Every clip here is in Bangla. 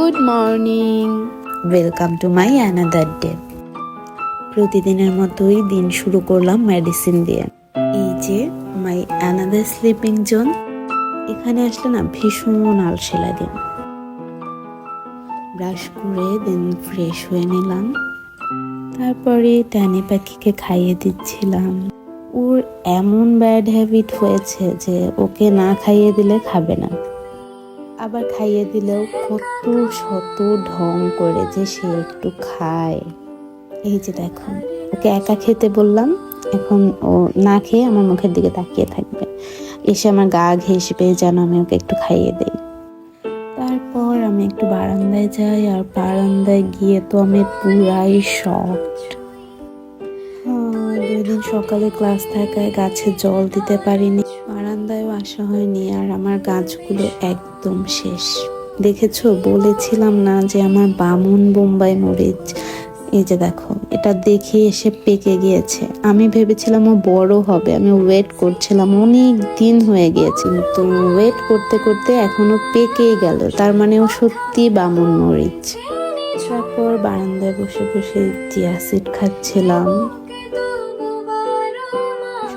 Good morning. Welcome to my another day প্রতিদিনের মতোই দিন শুরু করলাম মেডিসিন দিয়ে। এই যে মাই অ্যানাদার স্লিপিং জোন এখানে আসলে না ভীষণ আলসে লাগে ব্রাশ করে দেন ফ্রেশ হয়ে নিলাম। তারপরে ট্যানি পাখিকে খাইয়ে দিচ্ছিলাম। ওর এমন ব্যাড হ্যাবিট হয়েছে যে ওকে না খাইয়ে দিলে খাবে না। আবার খাইয়ে দিলেও কত শত ঢং করে যে সে একটু খায়। এই যে দেখো, ওকে একা খেতে বললাম, এখন ও না খেয়ে আমার মুখের দিকে তাকিয়ে থাকবে। এসে আমার গা ঘেসবে যেন আমি ওকে একটু খাইয়ে দিই। তারপর আমি একটু বারান্দায় যাই, আর বারান্দায় গিয়ে তো আমি পুরাই শখ দুই দিন সকালে ক্লাস থাকায় গাছে জল দিতে পারিনি। বারান্দায়ও আসা হয়নি আর আমার গাছগুলো একদম শেষ। দেখেছ? বলেছিলাম না যে আমার বামুন বোম্বাই মরিচ। এই যে দেখো, এটা দেখে এসে পেকে গিয়েছে। আমি ভেবেছিলাম ও বড় হবে, আমি ওয়েট করছিলাম। অনেক দিন হয়ে গিয়েছে তো ওয়েট করতে করতে এখনও পেকেই গেল। তার মানে ও সত্যি বামুন মরিচ। তারপর বারান্দায় বসে বসে চিয়া সিড খাচ্ছিলাম।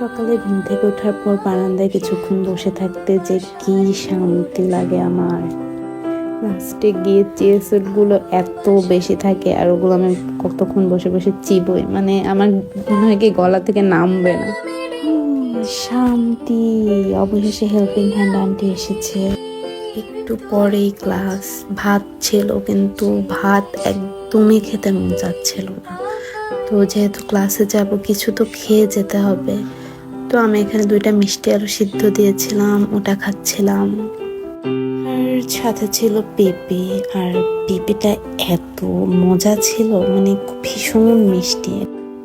সকালে ঘুম থেকে ওঠার পর বারান্দায় কিছুক্ষণ বসে থাকতে যে কি শান্তি লাগে আমার। লাস্টে গিয়ে চেয়ারসেটগুলো এত বেশি থাকে আর ওগুলো আমি কতক্ষণ বসে বসে চিবই। মানে আমার মনে হয় কি গলা থেকে নামবে না। শান্তি, অবশেষে হেল্পিং হ্যান্ড আন্টি এসেছে। একটু পরেই ক্লাস ভাত ছিল কিন্তু ভাত একদমই খেতে মন যাচ্ছিল না। তো যেহেতু ক্লাসে যাব, কিছু তো খেয়ে যেতে হবে। তো আমি এখানে দুইটা মিষ্টি আলু সিদ্ধ দিয়েছিলাম, ওটা খাচ্ছিলাম। আর সাথে ছিল পেঁপে, আর পেঁপেটা এত মজা ছিল মানে ভীষণ মিষ্টি।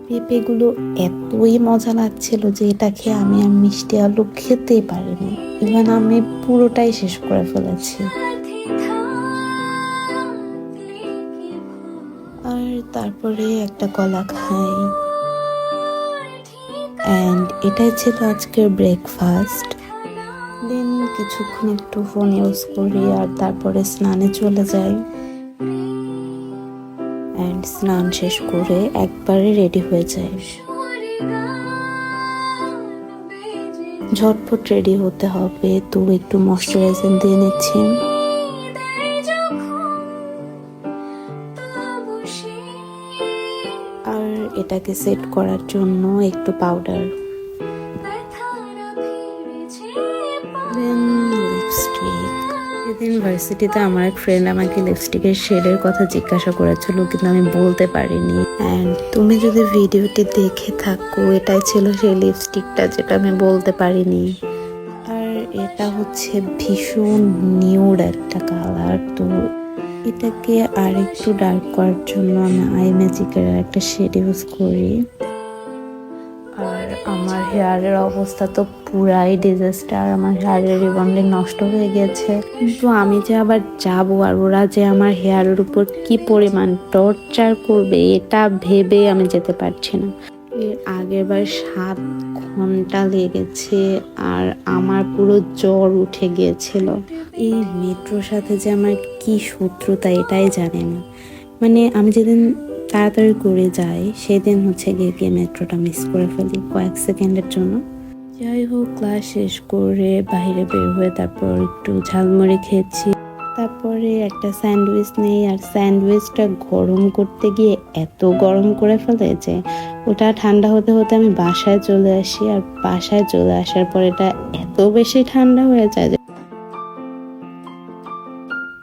পেঁপেগুলো এতই মজা লাগছিল যে এটা খেয়ে আমি আর মিষ্টি আলু খেতেই পারিনি। ইভেন আমি পুরোটাই শেষ করে ফেলেছি। আর তারপরে একটা কলা খাই। অ্যান্ড এটাই ছিল আজকের ব্রেকফাস্ট দেন কিছুক্ষণ একটু ফোন ইউজ করি আর তারপরে স্নানে চলে যাই। অ্যান্ড স্নান শেষ করে একবারে রেডি হয়ে যাই। ঝটপট রেডি হতে হবে। তো একটু ময়শ্চারাইজার দিয়ে নিচ্ছি। এটাকে সেট করার জন্য একটু পাউডার। দেন লিপস্টিক আমার এক ফ্রেন্ড আমাকে লিপস্টিকের শেডের কথা জিজ্ঞাসা করেছিল, কিন্তু আমি বলতে পারিনি। অ্যান্ড তুমি যদি ভিডিওটি দেখে থাকো, এটাই ছিল সেই লিপস্টিকটা যেটা আমি বলতে পারিনি। আর এটা হচ্ছে ভীষণ নিউড একটা কালার তো এটাকে আর একটু ডার্ক করার জন্য আমি আই ম্যাজিকের একটা শেড ইউজ করি। আর আমার হেয়ারের অবস্থা তো পুরাই ডিজাস্টার আমার হেয়ারের রিবন্ডিং নষ্ট হয়ে গেছে। কিন্তু আমি যে আবার যাব আর ওরা যে আমার হেয়ারের উপর কি পরিমাণ টর্চার করবে, এটা ভেবে আমি যেতে পারছি না। এর আগের বার সাত ঘণ্টা লেগেছে আর আমার পুরো জ্বর উঠে গিয়েছিল। এই মেট্রোর সাথে যে আমার কি শত্রুতা এটাই জানি না। মানে আমি যেদিন তাড়াতাড়ি করে যাই, সেদিন হচ্ছে গিয়ে গিয়ে মেট্রোটা মিস করে ফেলি কয়েক সেকেন্ডের জন্য। যাই হোক ক্লাস শেষ করে বাইরে বের হয়ে তারপর একটু ঝালমুড়ি খেয়েছি। তারপরে একটা স্যান্ডউইচ নেই আর স্যান্ডউইচটা গরম করতে গিয়ে এত গরম করে ফেলে যে ওটা ঠান্ডা হতে হতে আমি বাসায় চলে আসি আর বাসায় চলে আসার পর এটা এত বেশি ঠান্ডা হয়ে যায়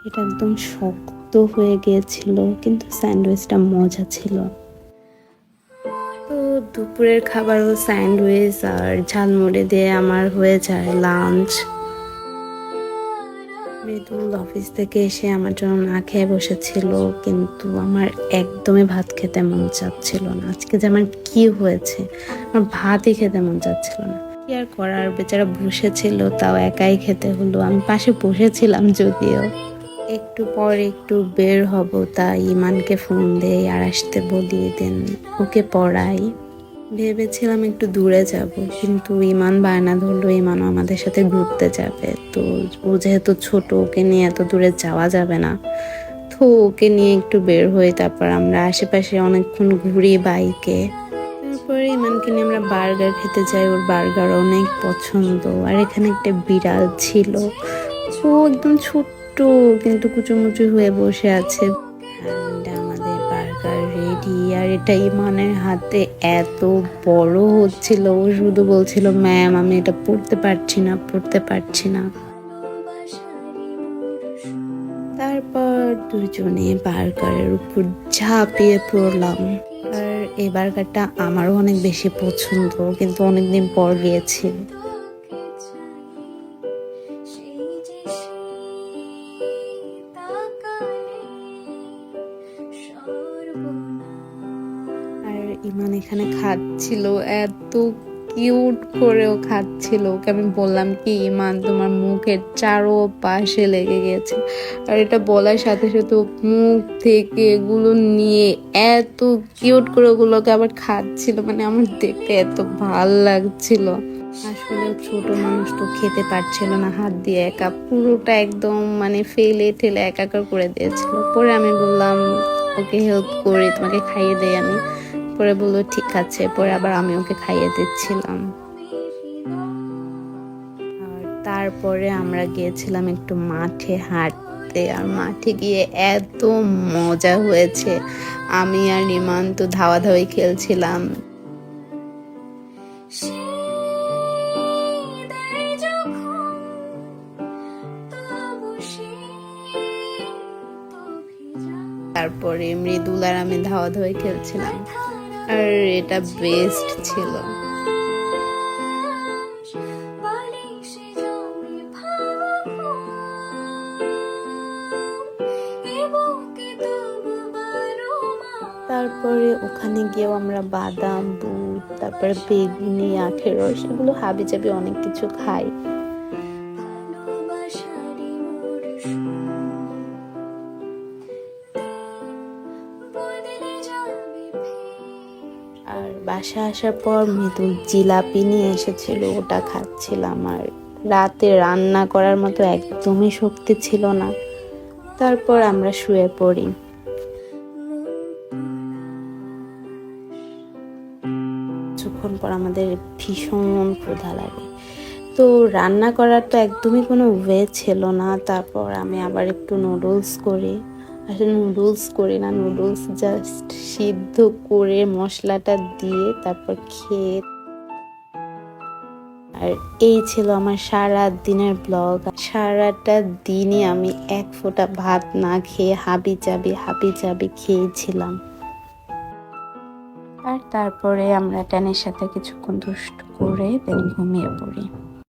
এটা একদম শক্ত হয়ে গিয়েছিল, কিন্তু স্যান্ডউইচটা মজা ছিল। তো দুপুরের খাবারও স্যান্ডউইচ আর ঝালমুড়ি দিয়ে আমার হয়ে যায় লাঞ্চ। মৃদুল অফিস থেকে এসে আমার জন্য না খেয়ে বসেছিল, কিন্তু আমার একদমই ভাত খেতে মন চাচ্ছিল না। আজকে যে আমার কি হয়েছে, আমার ভাতই খেতে মন চাচ্ছিল না। কি আর করার, বেচারা বসেছিল, তাও একাই খেতে হলো। আমি পাশে বসেছিলাম যদিও। একটু পর একটু বের হব, তাই ইমানকে ফোন দেই আর আসতে বলি দেন ওকে পড়াই। ভেবেছিলাম একটু দূরে যাব, কিন্তু ইমান বায়না ধরলো ইমানও আমাদের সাথে ঘুরতে যাবে। তো ও যেহেতু ছোট, ওকে নিয়ে এত দূরে যাওয়া যাবে না। তো ওকে নিয়ে একটু বের হই, তারপর আমরা আশেপাশে অনেকক্ষণ ঘুরি বাইকে। তারপরে ইমানকে নিয়ে আমরা বার্গার খেতে যাই, ওর বার্গার অনেক পছন্দ। আর এখানে একটা বিড়াল ছিল। ও একদম ছোট্ট, কিন্তু কুচুমুচু হয়ে বসে আছে। আর এটা ইমানের হাতে এত বড় হচ্ছিল, ও শুধু বলছিল, ম্যাম, আমি এটা পড়তে পারছি না, পড়তে পারছি না। তারপর দুজনে বার্গারের উপর ঝাঁপিয়ে পড়লাম। আর এই বার্গারটা আমারও অনেক বেশি পছন্দ, কিন্তু অনেকদিন পর গিয়েছি। খাচ্ছিল এত কিউট করেও খাচ্ছিল। ওকে আমি বললাম, কি ইমান, তোমার মুখের চারো পাশে লেগে গেছে। আর এটা বলার সাথে সাথে মুখ থেকে এগুলো নিয়ে এত কিউট করে ওগুলোকে আবার খাচ্ছিল মানে আমার দেখতে এত ভালো লাগছিল। আসলে ছোট মানুষ তো খেতে পারছিল না, হাত দিয়ে একা, পুরোটা একদম মানে ফেলে ঠেলে একাকার করে দিয়েছিল। পরে আমি বললাম, ওকে হেল্প করে, তোমাকে খাইয়ে দেই আমি। পরে বলল, ঠিক আছে। পরে আবার আমি ওকে খাইয়ে দিচ্ছিলাম। তারপরে আমরা গিয়েছিলাম একটু মাঠে হাঁটতে। আর মাঠে গিয়ে এত মজা হয়েছে। আমি আর ইমান তো ধাওয়া ধাওয়াই খেলছিলাম। তারপরে মৃদুল আর আমি ধাওয়া ধাওয়াই খেলছিলাম। আর এটা বেস্ট ছিল। তারপরে ওখানে গিয়েও আমরা বাদাম, বুট, তারপরে বেগুনি, আখের রস, এগুলো হাবি চাবি অনেক কিছু খাই। বাসা আসার পর মৃদুল জিলাপি নিয়ে এসেছিল, ওটা খাচ্ছিলাম আর রাতে রান্না করার মতো একদমই শক্তি ছিল না। তারপর আমরা শুয়ে পড়ি। কিছুক্ষণ পর আমাদের ভীষণ ক্ষুধা লাগে। তো রান্না করার তো একদমই কোনো ওয়ে ছিল না। তারপর আমি আবার একটু নুডলস করি। আসলে নুডলস করি না নুডলস জাস্ট সিদ্ধ করে মশলাটা দিয়ে তারপর খেয়ে আর এই ছিল আমার সারা দিনের ব্লগ সারাটা দিনে আমি এক ফোঁটা ভাত না খেয়ে হাবি চাবি হাবি চাবি খেয়েছিলাম। আর তারপরে আমরা ট্যানের সাথে কিছুক্ষণ দুষ্ট করে দেন ঘুমিয়ে পড়ি।